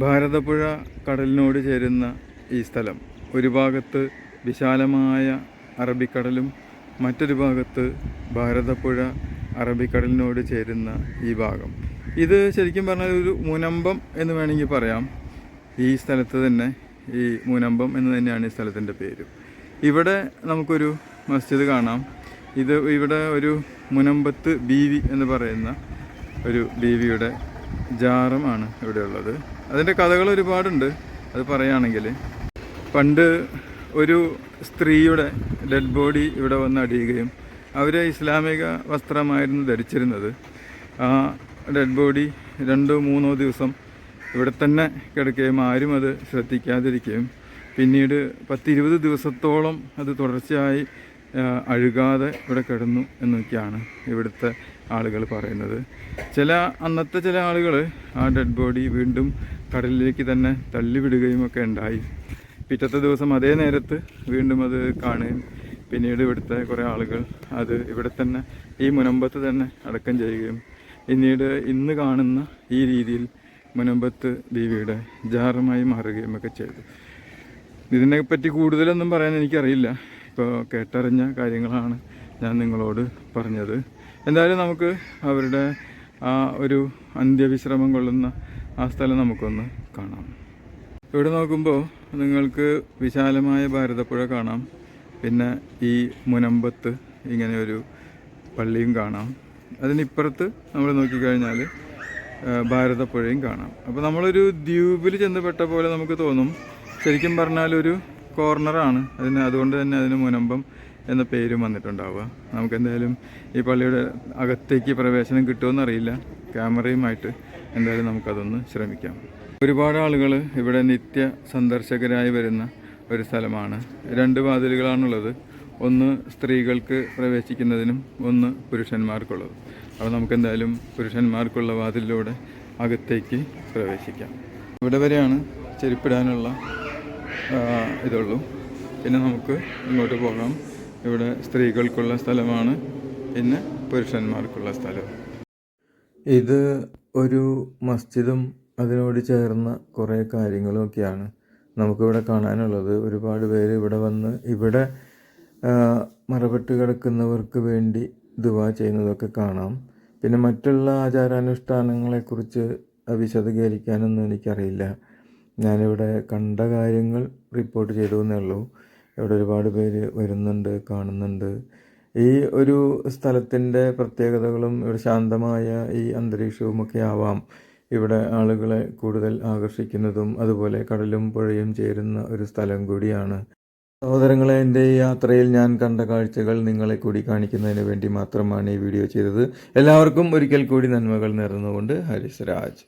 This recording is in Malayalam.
ഭാരതപ്പുഴ കടലിനോട് ചേരുന്ന ഈ സ്ഥലം ഒരു ഭാഗത്ത് വിശാലമായ അറബിക്കടലും മറ്റൊരു ഭാഗത്ത് ഭാരതപ്പുഴ അറബിക്കടലിനോട് ചേരുന്ന ഈ ഭാഗം. ഇത് ശരിക്കും പറഞ്ഞാൽ ഒരു മുനമ്പം എന്ന് വേണമെങ്കിൽ പറയാം. ഈ സ്ഥലത്ത് തന്നെ ഈ മുനമ്പം എന്ന് തന്നെയാണ് ഈ സ്ഥലത്തിന്റെ പേര്. ഇവിടെ നമുക്കൊരു മസ്ജിദ് കാണാം. ഇത് ഇവിടെ ഒരു മുനമ്പത്ത് ബീവി എന്ന് പറയുന്ന ഒരു ബീവിയുടെ ജാറമാണ് ഇവിടെ ഉള്ളത്. അതിന്റെ കഥകൾ ഒരുപാടുണ്ട്. അത് പറയുകയാണെങ്കിൽ പണ്ട് ഒരു സ്ത്രീയുടെ ഡെഡ് ബോഡി ഇവിടെ വന്ന് അടിയുകയും അവർ ഇസ്ലാമിക വസ്ത്രമായിരുന്നു ധരിച്ചിരുന്നത്. ആ ഡെഡ് ബോഡി രണ്ടോ മൂന്നോ ദിവസം ഇവിടെ തന്നെ കിടക്കുകയും ആരും അത് ശ്രദ്ധിക്കാതിരിക്കുകയും പിന്നീട് പത്തിരുപത് ദിവസത്തോളം അത് തുടർച്ചയായി അഴുകാതെ ഇവിടെ കിടന്നു എന്നൊക്കെയാണ് ഇവിടുത്തെ ആളുകൾ പറയുന്നത്. ചില അന്നത്തെ ചില ആളുകൾ ആ ഡെഡ് ബോഡി വീണ്ടും കടലിലേക്ക് തന്നെ തള്ളിവിടുകയും ഒക്കെ ഉണ്ടായി. പിറ്റത്തെ ദിവസം അതേ നേരത്ത് വീണ്ടും അത് കാണുകയും പിന്നീട് ഇവിടുത്തെ കുറേ ആളുകൾ അത് ഇവിടെ തന്നെ ഈ മുനമ്പത്ത് തന്നെ അടക്കം ചെയ്യുകയും പിന്നീട് ഇന്ന് കാണുന്ന ഈ രീതിയിൽ മുനമ്പത്ത് ദേവിയുടെ ജാറമായി മാറുകയും ഒക്കെ ചെയ്തു. ഇതിനെപ്പറ്റി കൂടുതലൊന്നും പറയാൻ എനിക്കറിയില്ല. ഇപ്പോൾ കേട്ടറിഞ്ഞ കാര്യങ്ങളാണ് ഞാൻ നിങ്ങളോട് പറഞ്ഞത്. എന്തായാലും നമുക്ക് അവരുടെ ആ ഒരു അന്ത്യവിശ്രമം കൊള്ളുന്ന ആ സ്ഥലം നമുക്കൊന്ന് കാണാം. ഇവിടെ നോക്കുമ്പോൾ നിങ്ങൾക്ക് വിശാലമായ ഭാരതപ്പുഴ കാണാം. പിന്നെ ഈ മുനമ്പത്ത് ഇങ്ങനെ ഒരു പള്ളിയും കാണാം. അതിനിപ്പുറത്ത് നമ്മൾ നോക്കിക്കഴിഞ്ഞാൽ ഭാരതപ്പുഴയും കാണാം. അപ്പോൾ നമ്മളൊരു ദ്വീപിൽ ചെന്നപ്പെട്ട പോലെ നമുക്ക് തോന്നും. ശരിക്കും പറഞ്ഞാൽ ഒരു കോർണറാണ്. അതിന് അതുകൊണ്ട് തന്നെ അതിന് മുനമ്പം എന്ന പേരും വന്നിട്ടുണ്ടാവുക. നമുക്കെന്തായാലും ഈ പള്ളിയുടെ അകത്തേക്ക് പ്രവേശനം കിട്ടുമെന്നറിയില്ല ക്യാമറയുമായിട്ട് എന്തായാലും നമുക്കതൊന്ന് ശ്രമിക്കാം. ഒരുപാട് ആളുകൾ ഇവിടെ നിത്യ സന്ദർശകരായി വരുന്ന ഒരു സ്ഥലമാണ്. രണ്ട് വാതിലുകളാണുള്ളത്. ഒന്ന് സ്ത്രീകൾക്ക് പ്രവേശിക്കുന്നതിനും ഒന്ന് പുരുഷന്മാർക്കുള്ളത്. അപ്പോൾ നമുക്ക് എന്തായാലും പുരുഷന്മാർക്കുള്ള വാതിലിലൂടെ അകത്തേക്ക് പ്രവേശിക്കാം. ഇവിടെ വരെയാണ് ചെരുപ്പിടാനുള്ള ഇതുള്ളൂ. പിന്നെ നമുക്ക് ഇങ്ങോട്ട് പോകാം. ഇവിടെ സ്ത്രീകൾക്കുള്ള സ്ഥലമാണ് പിന്നെ പുരുഷന്മാർക്കുള്ള സ്ഥലം. ഇത് ഒരു മസ്ജിദും അതിനോട് ചേർന്ന കുറേ കാര്യങ്ങളുമൊക്കെയാണ് നമുക്കിവിടെ കാണാനുള്ളത്. ഒരുപാട് പേര് ഇവിടെ വന്ന് ഇവിടെ മറപ്പെട്ട് കിടക്കുന്നവർക്ക് വേണ്ടി ദുവാ ചെയ്യുന്നതൊക്കെ കാണാം. പിന്നെ മറ്റുള്ള ആചാരാനുഷ്ഠാനങ്ങളെക്കുറിച്ച് വിശദീകരിക്കാനൊന്നും എനിക്കറിയില്ല. ഞാനിവിടെ കണ്ട കാര്യങ്ങൾ റിപ്പോർട്ട് ചെയ്തു എന്നേ ഉള്ളൂ. ഇവിടെ ഒരുപാട് പേര് വരുന്നുണ്ട് കാണുന്നുണ്ട്. ഈ ഒരു സ്ഥലത്തിന്റെ പ്രത്യേകതകളും ഇവിടെ ശാന്തമായ ഈ അന്തരീക്ഷവും ഒക്കെ ആവാം. ഇവിടെ ആളുകളെ കൂടുതൽ ആകർഷിക്കുന്നതും അതുപോലെ കടലും പുഴയും ചേരുന്ന ഒരു സ്ഥലം കൂടിയാണ്. സഹോദരങ്ങളെ എന്റെ ഈ യാത്രയിൽ ഞാൻ കണ്ട കാഴ്ചകൾ നിങ്ങളെ കൂടി കാണിക്കുന്നതിന് വേണ്ടി മാത്രമാണ് ഈ വീഡിയോ ചെയ്തത്. എല്ലാവർക്കും ഒരിക്കൽ കൂടി നന്മകൾ നേർന്നുകൊണ്ട് ഹരിസ് രാജ്